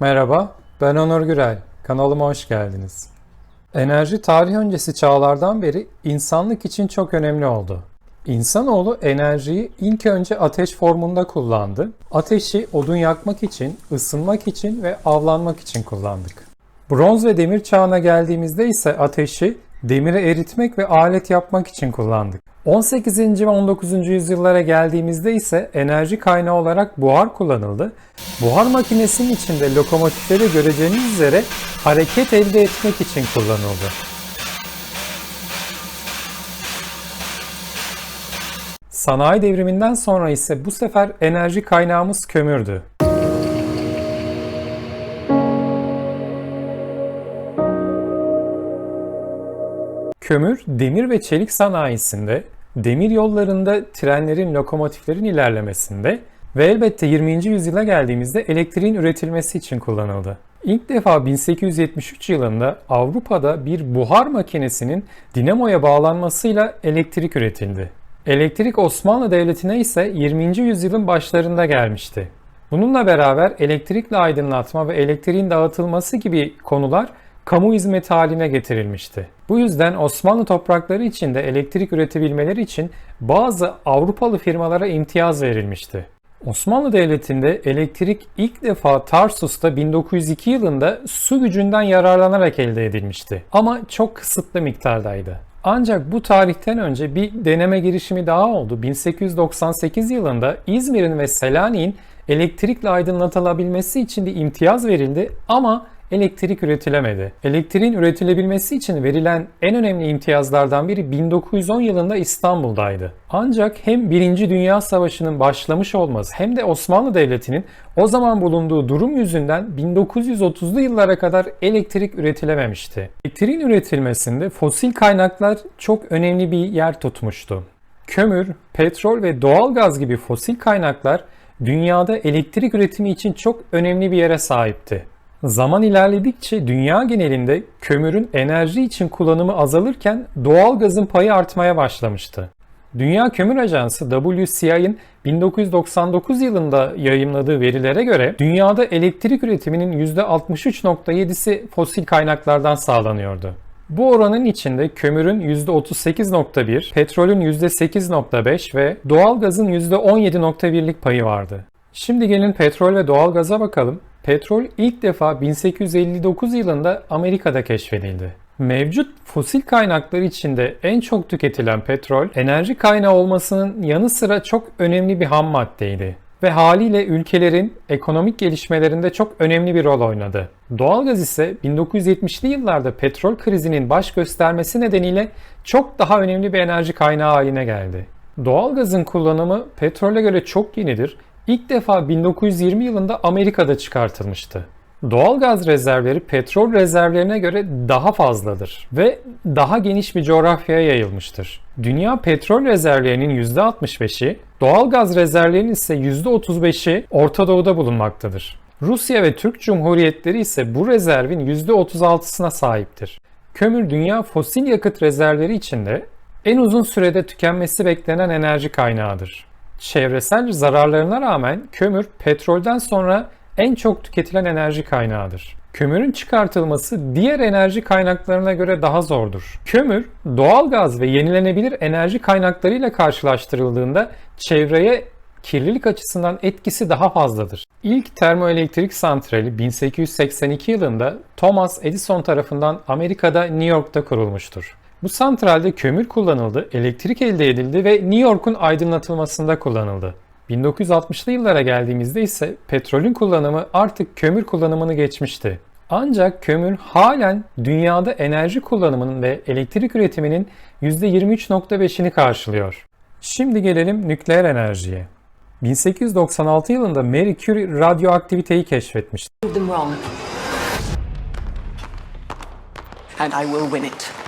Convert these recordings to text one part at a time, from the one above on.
Merhaba, ben Onur Gürel. Kanalıma hoş geldiniz. Enerji tarih öncesi çağlardan beri insanlık için çok önemli oldu. İnsanoğlu enerjiyi ilk önce ateş formunda kullandı. Ateşi odun yakmak için, ısınmak için ve avlanmak için kullandık. Bronz ve demir çağına geldiğimizde ise ateşi demiri eritmek ve alet yapmak için kullandık. 18. ve 19. yüzyıllara geldiğimizde ise enerji kaynağı olarak buhar kullanıldı. Buhar makinesinin içinde lokomotifte de göreceğiniz üzere hareket elde etmek için kullanıldı. Sanayi devriminden sonra ise bu sefer enerji kaynağımız kömürdü. Kömür, demir ve çelik sanayisinde, demir yollarında trenlerin, lokomotiflerin ilerlemesinde ve elbette 20. yüzyıla geldiğimizde elektriğin üretilmesi için kullanıldı. İlk defa 1873 yılında Avrupa'da bir buhar makinesinin dinamoya bağlanmasıyla elektrik üretildi. Elektrik Osmanlı Devleti'ne ise 20. yüzyılın başlarında gelmişti. Bununla beraber elektrikle aydınlatma ve elektriğin dağıtılması gibi konular kamu hizmeti haline getirilmişti. Bu yüzden Osmanlı toprakları içinde elektrik üretebilmeleri için bazı Avrupalı firmalara imtiyaz verilmişti. Osmanlı Devleti'nde elektrik ilk defa Tarsus'ta 1902 yılında su gücünden yararlanarak elde edilmişti. Ama çok kısıtlı miktardaydı. Ancak bu tarihten önce bir deneme girişimi daha oldu. 1898 yılında İzmir'in ve Selanik'in elektrikle aydınlatılabilmesi için bir imtiyaz verildi ama elektrik üretilemedi. Elektriğin üretilebilmesi için verilen en önemli imtiyazlardan biri 1910 yılında İstanbul'daydı. Ancak hem 1. Dünya Savaşı'nın başlamış olması hem de Osmanlı Devleti'nin o zaman bulunduğu durum yüzünden 1930'lu yıllara kadar elektrik üretilememişti. Elektriğin üretilmesinde fosil kaynaklar çok önemli bir yer tutmuştu. Kömür, petrol ve doğalgaz gibi fosil kaynaklar dünyada elektrik üretimi için çok önemli bir yere sahipti. Zaman ilerledikçe dünya genelinde kömürün enerji için kullanımı azalırken doğal gazın payı artmaya başlamıştı. Dünya Kömür Ajansı WCI'nin 1999 yılında yayımladığı verilere göre dünyada elektrik üretiminin %63.7'si fosil kaynaklardan sağlanıyordu. Bu oranın içinde kömürün %38.1, petrolün %8.5 ve doğalgazın %17.1'lik payı vardı. Şimdi gelin petrol ve doğalgaza bakalım. Petrol ilk defa 1859 yılında Amerika'da keşfedildi. Mevcut fosil kaynaklar içinde en çok tüketilen petrol, enerji kaynağı olmasının yanı sıra çok önemli bir ham maddeydi ve haliyle ülkelerin ekonomik gelişmelerinde çok önemli bir rol oynadı. Doğalgaz ise 1970'li yıllarda petrol krizinin baş göstermesi nedeniyle çok daha önemli bir enerji kaynağı haline geldi. Doğalgazın kullanımı petrole göre çok yenidir ilk defa 1920 yılında Amerika'da çıkartılmıştı. Doğal gaz rezervleri petrol rezervlerine göre daha fazladır ve daha geniş bir coğrafyaya yayılmıştır. Dünya petrol rezervlerinin %65'i, doğal gaz rezervlerinin ise %35'i Orta Doğu'da bulunmaktadır. Rusya ve Türk Cumhuriyetleri ise bu rezervin %36'sına sahiptir. Kömür dünya fosil yakıt rezervleri içinde en uzun sürede tükenmesi beklenen enerji kaynağıdır. Çevresel zararlarına rağmen kömür petrolden sonra en çok tüketilen enerji kaynağıdır. Kömürün çıkartılması diğer enerji kaynaklarına göre daha zordur. Kömür, doğal gaz ve yenilenebilir enerji kaynaklarıyla karşılaştırıldığında çevreye kirlilik açısından etkisi daha fazladır. İlk termoelektrik santrali 1882 yılında Thomas Edison tarafından Amerika'da New York'ta kurulmuştur. Bu santralde kömür kullanıldı, elektrik elde edildi ve New York'un aydınlatılmasında kullanıldı. 1960'lı yıllara geldiğimizde ise petrolün kullanımı artık kömür kullanımını geçmişti. Ancak kömür halen dünyada enerji kullanımının ve elektrik üretiminin %23.5'ini karşılıyor. Şimdi gelelim nükleer enerjiye. 1896 yılında Marie Curie radyoaktiviteyi keşfetmişti. And I will win it.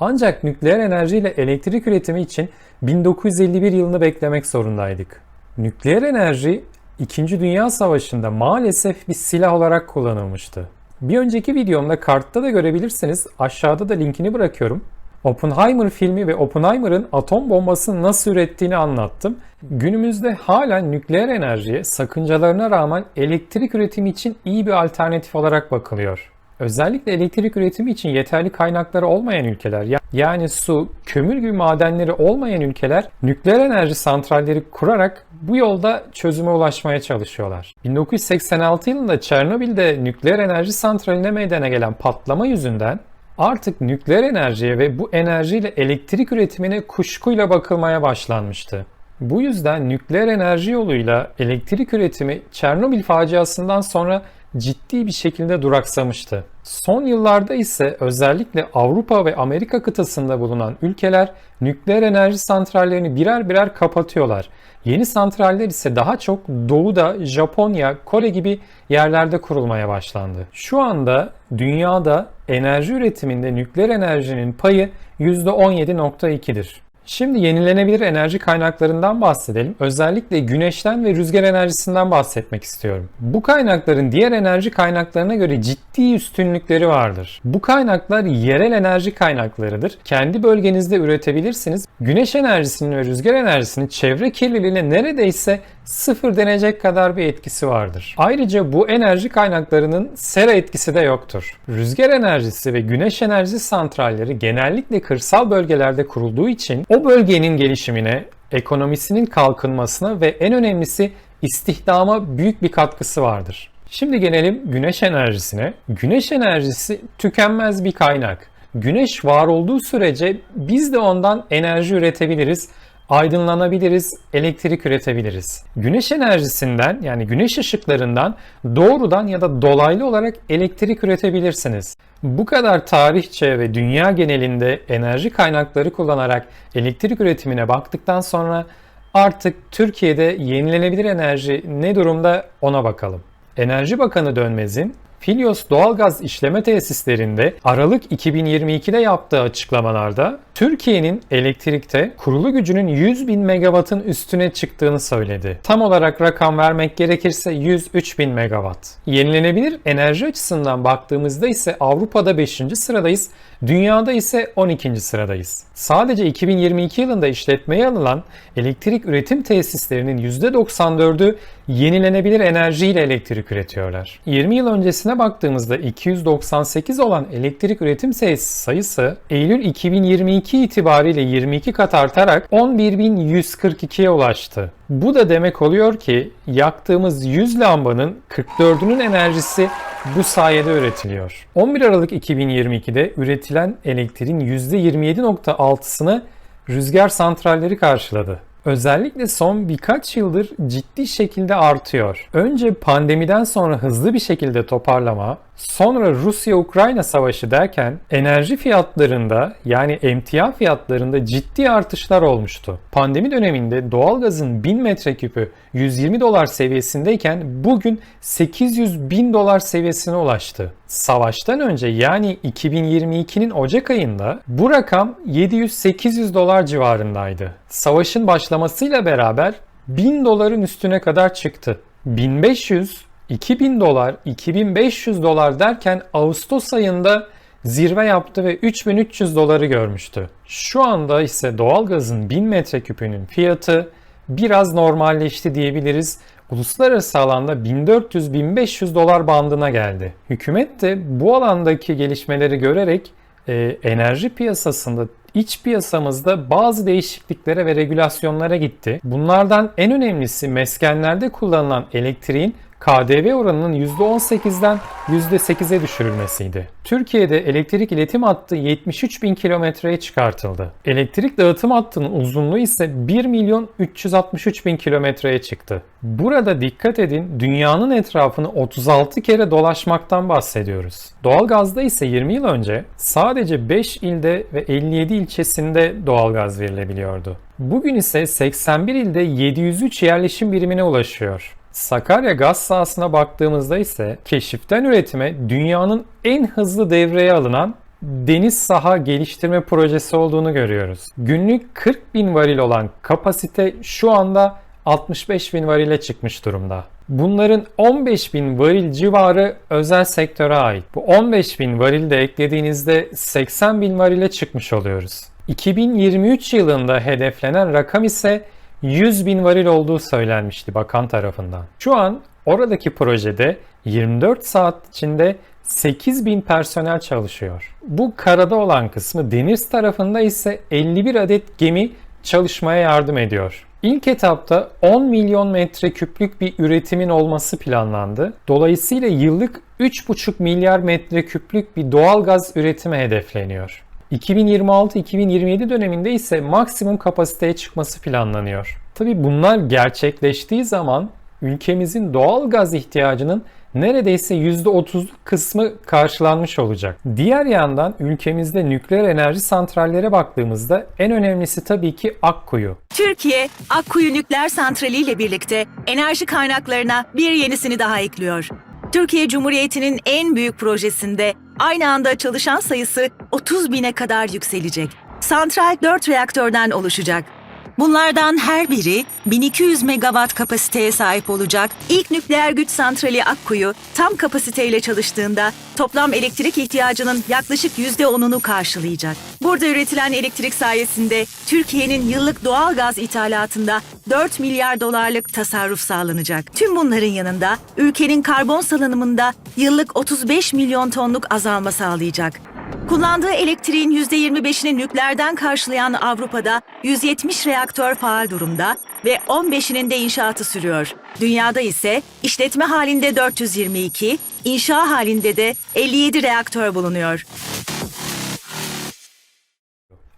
Ancak nükleer enerji ile elektrik üretimi için 1951 yılını beklemek zorundaydık. Nükleer enerji 2. Dünya Savaşı'nda maalesef bir silah olarak kullanılmıştı. Bir önceki videomda kartta da görebilirsiniz. Aşağıda da linkini bırakıyorum. Oppenheimer filmi ve Oppenheimer'ın atom bombasını nasıl ürettiğini anlattım. Günümüzde hala nükleer enerjiye sakıncalarına rağmen elektrik üretimi için iyi bir alternatif olarak bakılıyor. Özellikle elektrik üretimi için yeterli kaynakları olmayan ülkeler ya- yani su, kömür gibi madenleri olmayan ülkeler nükleer enerji santralleri kurarak bu yolda çözüme ulaşmaya çalışıyorlar. 1986 yılında Çernobil'de nükleer enerji santraline meydana gelen patlama yüzünden artık nükleer enerjiye ve bu enerjiyle elektrik üretimine kuşkuyla bakılmaya başlanmıştı. Bu yüzden nükleer enerji yoluyla elektrik üretimi Çernobil faciasından sonra ciddi bir şekilde duraksamıştı. Son yıllarda ise özellikle Avrupa ve Amerika kıtasında bulunan ülkeler nükleer enerji santrallerini birer birer kapatıyorlar. Yeni santraller ise daha çok doğuda, Japonya, Kore gibi yerlerde kurulmaya başlandı. Şu anda dünyada enerji üretiminde nükleer enerjinin payı %17.2'dir. Şimdi yenilenebilir enerji kaynaklarından bahsedelim. Özellikle güneşten ve rüzgar enerjisinden bahsetmek istiyorum. Bu kaynakların diğer enerji kaynaklarına göre ciddi üstünlükleri vardır. Bu kaynaklar yerel enerji kaynaklarıdır. Kendi bölgenizde üretebilirsiniz. Güneş enerjisinin ve rüzgar enerjisinin çevre kirliliğine neredeyse sıfır denecek kadar bir etkisi vardır. Ayrıca bu enerji kaynaklarının sera etkisi de yoktur. Rüzgar enerjisi ve güneş enerjisi santralleri genellikle kırsal bölgelerde kurulduğu için o bölgenin gelişimine, ekonomisinin kalkınmasına ve en önemlisi istihdama büyük bir katkısı vardır. Şimdi gelelim güneş enerjisine. Güneş enerjisi tükenmez bir kaynak. Güneş var olduğu sürece biz de ondan enerji üretebiliriz aydınlanabiliriz, elektrik üretebiliriz. Güneş enerjisinden yani güneş ışıklarından doğrudan ya da dolaylı olarak elektrik üretebilirsiniz. Bu kadar tarihçe ve dünya genelinde enerji kaynakları kullanarak elektrik üretimine baktıktan sonra artık Türkiye'de yenilenebilir enerji ne durumda ona bakalım. Enerji Bakanı Dönmez'in Filyos doğalgaz işleme tesislerinde Aralık 2022'de yaptığı açıklamalarda Türkiye'nin elektrikte kurulu gücünün 100 bin megawattın üstüne çıktığını söyledi. Tam olarak rakam vermek gerekirse 103 bin megawatt. Yenilenebilir enerji açısından baktığımızda ise Avrupa'da 5. sıradayız, dünyada ise 12. sıradayız. Sadece 2022 yılında işletmeye alınan elektrik üretim tesislerinin %94'ü yenilenebilir enerjiyle elektrik üretiyorlar. 20 yıl öncesine baktığımızda 298 olan elektrik üretim sayısı Eylül 2022 itibariyle 22 kat artarak 11.142'ye ulaştı. Bu da demek oluyor ki yaktığımız 100 lambanın 44'ünün enerjisi bu sayede üretiliyor. 11 Aralık 2022'de üretilen elektriğin %27.6'sını rüzgar santralleri karşıladı. Özellikle son birkaç yıldır ciddi şekilde artıyor. Önce pandemiden sonra hızlı bir şekilde toparlama, sonra Rusya-Ukrayna savaşı derken enerji fiyatlarında yani emtia fiyatlarında ciddi artışlar olmuştu. Pandemi döneminde doğalgazın 1000 metreküpü 120 dolar seviyesindeyken bugün 800 bin dolar seviyesine ulaştı. Savaştan önce yani 2022'nin Ocak ayında bu rakam 700-800 dolar civarındaydı. Savaşın başlamasıyla beraber 1000 doların üstüne kadar çıktı. 1500 2000 dolar, 2500 dolar derken Ağustos ayında zirve yaptı ve 3300 doları görmüştü. Şu anda ise doğalgazın 1000 metreküpünün fiyatı biraz normalleşti diyebiliriz. Uluslararası alanda 1400-1500 dolar bandına geldi. Hükümet de bu alandaki gelişmeleri görerek e, enerji piyasasında iç piyasamızda bazı değişikliklere ve regülasyonlara gitti. Bunlardan en önemlisi meskenlerde kullanılan elektriğin KDV oranının %18'den %8'e düşürülmesiydi. Türkiye'de elektrik iletim hattı 73 bin kilometreye çıkartıldı. Elektrik dağıtım hattının uzunluğu ise 1 milyon 363 bin kilometreye çıktı. Burada dikkat edin dünyanın etrafını 36 kere dolaşmaktan bahsediyoruz. Doğalgazda ise 20 yıl önce sadece 5 ilde ve 57 ilçesinde doğalgaz verilebiliyordu. Bugün ise 81 ilde 703 yerleşim birimine ulaşıyor. Sakarya gaz sahasına baktığımızda ise keşiften üretime dünyanın en hızlı devreye alınan deniz saha geliştirme projesi olduğunu görüyoruz. Günlük 40 bin varil olan kapasite şu anda 65 bin varile çıkmış durumda. Bunların 15 bin varil civarı özel sektöre ait. Bu 15 bin varil de eklediğinizde 80 bin varile çıkmış oluyoruz. 2023 yılında hedeflenen rakam ise 100 bin varil olduğu söylenmişti bakan tarafından. Şu an oradaki projede 24 saat içinde 8 bin personel çalışıyor. Bu karada olan kısmı deniz tarafında ise 51 adet gemi çalışmaya yardım ediyor. İlk etapta 10 milyon metreküplük bir üretimin olması planlandı. Dolayısıyla yıllık 3,5 milyar metreküplük bir doğal gaz üretimi hedefleniyor. 2026-2027 döneminde ise maksimum kapasiteye çıkması planlanıyor. Tabi bunlar gerçekleştiği zaman ülkemizin doğal gaz ihtiyacının neredeyse %30'luk kısmı karşılanmış olacak. Diğer yandan ülkemizde nükleer enerji santrallere baktığımızda en önemlisi tabii ki Akkuyu. Türkiye, Akkuyu Nükleer Santrali ile birlikte enerji kaynaklarına bir yenisini daha ekliyor. Türkiye Cumhuriyeti'nin en büyük projesinde aynı anda çalışan sayısı 30 bine kadar yükselecek. Santral 4 reaktörden oluşacak. Bunlardan her biri 1200 megawatt kapasiteye sahip olacak. İlk nükleer güç santrali Akkuyu tam kapasiteyle çalıştığında toplam elektrik ihtiyacının yaklaşık %10'unu karşılayacak. Burada üretilen elektrik sayesinde Türkiye'nin yıllık doğal gaz ithalatında 4 milyar dolarlık tasarruf sağlanacak. Tüm bunların yanında ülkenin karbon salınımında yıllık 35 milyon tonluk azalma sağlayacak. Kullandığı elektriğin %25'ini nükleerden karşılayan Avrupa'da 170 reaktör faal durumda ve 15'inin de inşaatı sürüyor. Dünyada ise işletme halinde 422, inşa halinde de 57 reaktör bulunuyor.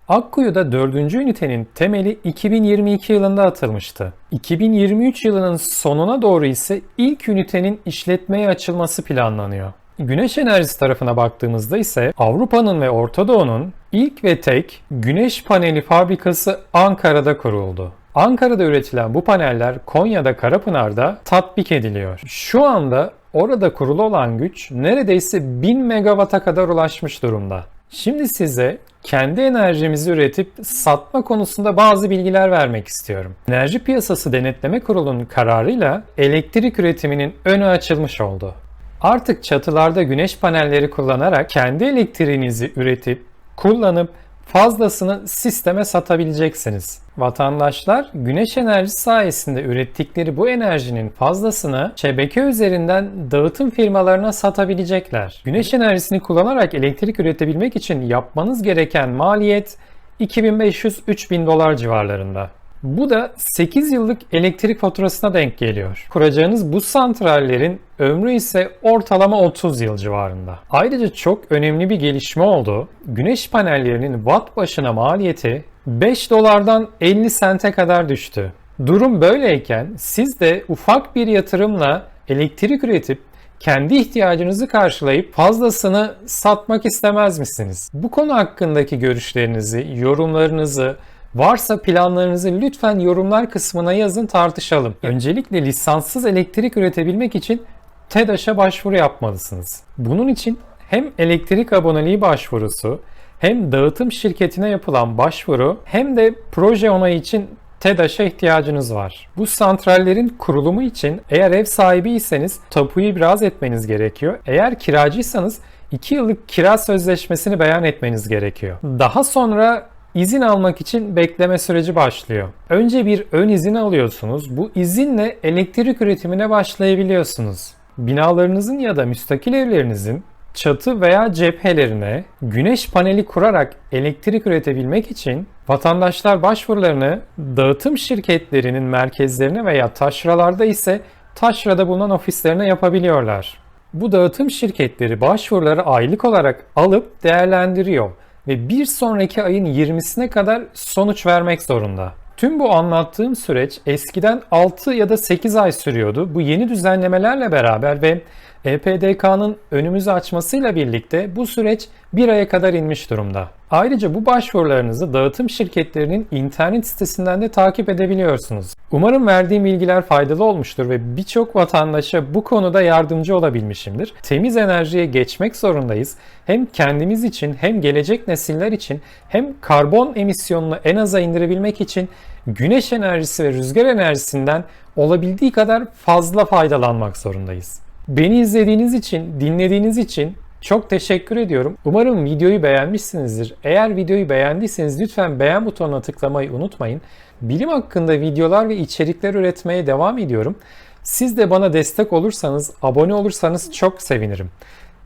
Akkuyu'da 4. ünitenin temeli 2022 yılında atılmıştı. 2023 yılının sonuna doğru ise ilk ünitenin işletmeye açılması planlanıyor. Güneş enerjisi tarafına baktığımızda ise Avrupa'nın ve Orta Doğu'nun ilk ve tek güneş paneli fabrikası Ankara'da kuruldu. Ankara'da üretilen bu paneller Konya'da Karapınar'da tatbik ediliyor. Şu anda orada kurulu olan güç neredeyse 1000 megawata kadar ulaşmış durumda. Şimdi size kendi enerjimizi üretip satma konusunda bazı bilgiler vermek istiyorum. Enerji Piyasası Denetleme Kurulu'nun kararıyla elektrik üretiminin önü açılmış oldu. Artık çatılarda güneş panelleri kullanarak kendi elektriğinizi üretip, kullanıp fazlasını sisteme satabileceksiniz. Vatandaşlar güneş enerjisi sayesinde ürettikleri bu enerjinin fazlasını şebeke üzerinden dağıtım firmalarına satabilecekler. Güneş enerjisini kullanarak elektrik üretebilmek için yapmanız gereken maliyet 2500-3000 dolar civarlarında. Bu da 8 yıllık elektrik faturasına denk geliyor. Kuracağınız bu santrallerin ömrü ise ortalama 30 yıl civarında. Ayrıca çok önemli bir gelişme oldu. Güneş panellerinin watt başına maliyeti 5 dolardan 50 sente kadar düştü. Durum böyleyken siz de ufak bir yatırımla elektrik üretip kendi ihtiyacınızı karşılayıp fazlasını satmak istemez misiniz? Bu konu hakkındaki görüşlerinizi, yorumlarınızı, Varsa planlarınızı lütfen yorumlar kısmına yazın tartışalım. Öncelikle lisanssız elektrik üretebilmek için TEDAŞ'a başvuru yapmalısınız. Bunun için hem elektrik aboneliği başvurusu hem dağıtım şirketine yapılan başvuru hem de proje onayı için TEDAŞ'a ihtiyacınız var. Bu santrallerin kurulumu için eğer ev sahibiyseniz tapuyu biraz etmeniz gerekiyor. Eğer kiracıysanız 2 yıllık kira sözleşmesini beyan etmeniz gerekiyor. Daha sonra izin almak için bekleme süreci başlıyor. Önce bir ön izin alıyorsunuz. Bu izinle elektrik üretimine başlayabiliyorsunuz. Binalarınızın ya da müstakil evlerinizin çatı veya cephelerine güneş paneli kurarak elektrik üretebilmek için vatandaşlar başvurularını dağıtım şirketlerinin merkezlerine veya taşralarda ise taşrada bulunan ofislerine yapabiliyorlar. Bu dağıtım şirketleri başvuruları aylık olarak alıp değerlendiriyor ve bir sonraki ayın 20'sine kadar sonuç vermek zorunda. Tüm bu anlattığım süreç eskiden 6 ya da 8 ay sürüyordu. Bu yeni düzenlemelerle beraber ve EPDK'nın önümüzü açmasıyla birlikte bu süreç bir aya kadar inmiş durumda. Ayrıca bu başvurularınızı dağıtım şirketlerinin internet sitesinden de takip edebiliyorsunuz. Umarım verdiğim bilgiler faydalı olmuştur ve birçok vatandaşa bu konuda yardımcı olabilmişimdir. Temiz enerjiye geçmek zorundayız. Hem kendimiz için hem gelecek nesiller için hem karbon emisyonunu en aza indirebilmek için güneş enerjisi ve rüzgar enerjisinden olabildiği kadar fazla faydalanmak zorundayız. Beni izlediğiniz için, dinlediğiniz için çok teşekkür ediyorum. Umarım videoyu beğenmişsinizdir. Eğer videoyu beğendiyseniz lütfen beğen butonuna tıklamayı unutmayın. Bilim hakkında videolar ve içerikler üretmeye devam ediyorum. Siz de bana destek olursanız, abone olursanız çok sevinirim.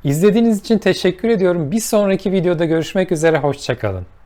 İzlediğiniz için teşekkür ediyorum. Bir sonraki videoda görüşmek üzere, hoşçakalın.